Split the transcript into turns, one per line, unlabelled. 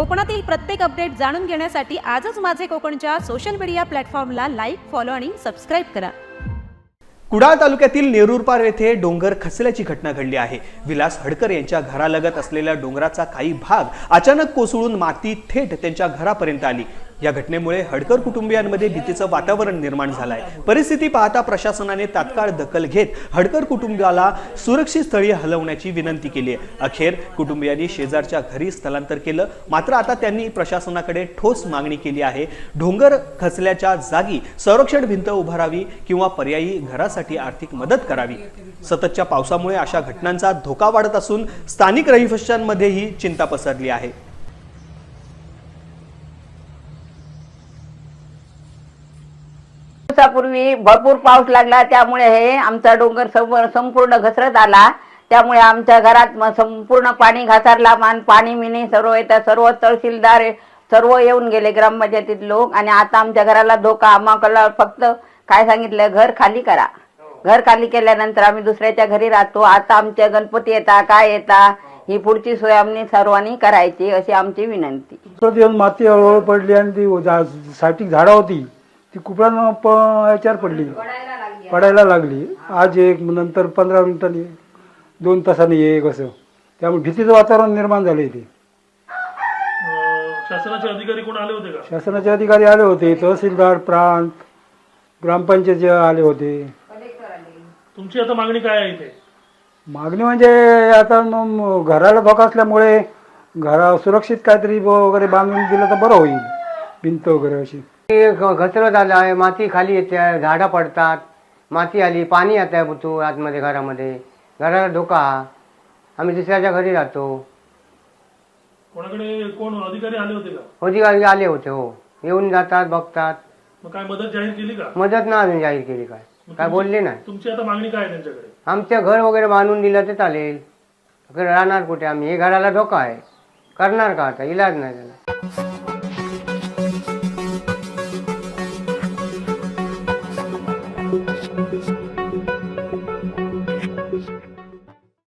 कोकणातील प्रत्येक अपडेट जाणून घेण्यासाठी आजच माझे कोकणच्या सोशल मीडिया प्लॅटफॉर्मला लाईक फॉलो आणि सबस्क्राईब करा.
कुडाळ तालुक्यातील नेरूरपार येथे डोंगर खचल्याची घटना घडली आहे. विलास हडकर यांच्या घरालगत असलेल्या डोंगराचा काही भाग अचानक कोसळून माती थेट त्यांच्या घरापर्यंत आली. या घटनेमुळे हडकर कुटुंबियांमध्ये भीतीचं वातावरण निर्माण झालं आहे परिस्थिती पाहता प्रशासनाने तात्काळ दखल घेत हडकर कुटुंबाला सुरक्षित स्थळी हलवण्याची विनंती केली आहे. अखेर कुटुंबियांनी शेजारच्या घरी स्थलांतर केलं. मात्र आता त्यांनी प्रशासनाकडे ठोस मागणी केली आहे. डोंगर खचल्याच्या जागी संरक्षण भिंत उभारावी किंवा पर्यायी घरासाठी आर्थिक मदत करावी. सततच्या पावसामुळे अशा घटनांचा धोका वाढत असून स्थानिक रहिवाशांमध्येही चिंता पसरली आहे.
दिवसापूर्वी भरपूर पाऊस लागला त्यामुळे हे आमचा डोंगर संपूर्ण घसरत आला. त्यामुळे आमच्या घरात संपूर्ण पाणी घासारला मान पाणी मिनी सर्व येतात सर्व तहसीलदार सर्व येऊन गेले ग्रामपंचायतीत लोक. आणि आता आमच्या घराला धोका आम्हाला फक्त काय सांगितलं घर खाली करा. घर खाली केल्यानंतर आम्ही दुसऱ्याच्या घरी राहतो. आता आमच्या गणपती येता काय येता ही पुढची सोय आम्ही सर्वांनी करायची अशी आमची विनंती.
माती हळूहळू पडली आणि ती साठी झाडं होती. ती कुपड्यानं प याच्यावर पडली. पडायला लागली. आज एक नंतर पंधरा मिनिटांनी दोन तासांनी एक असं. त्यामुळे भीतीचं वातावरण निर्माण झालं इथे.
अं, शासनाचे अधिकारी कोण आले होते का?
शासनाचे अधिकारी आले होते. तहसीलदार प्रांत ग्रामपंचायतचे आले होते.
तुमची आता मागणी काय आहे इथे?
मागणी म्हणजे आता मग घराला धोका असल्यामुळे घरा सुरक्षित काहीतरी ब- वगैरे बांधून दिलं तर बरं होईल. भिंत वगैरे अशी.
ते घसरत आलं आहे. माती खाली येते झाडं पडतात. माती आली. पाणी येत आहे बुतू आतमध्ये घरामध्ये. घराला धोका आम्ही दुसऱ्याच्या घरी राहतो.
कोणाकडे कोण अधिकारी आले होते का?
अधिकारी आले होते हो. येऊन जातात बघतात.
मग काय मदत जाहीर केली का?
मदत ना अजून जाहीर केली काय. काय बोलले नाही.
तुमची आता मागणी काय आहे त्यांच्याकडे?
आमच्या घर वगैरे बांधून दिलं तर चालेल. राहणार कुठे? आम्ही हे घराला धोका आहे. करणार का आता? इलाज नाही त्याला.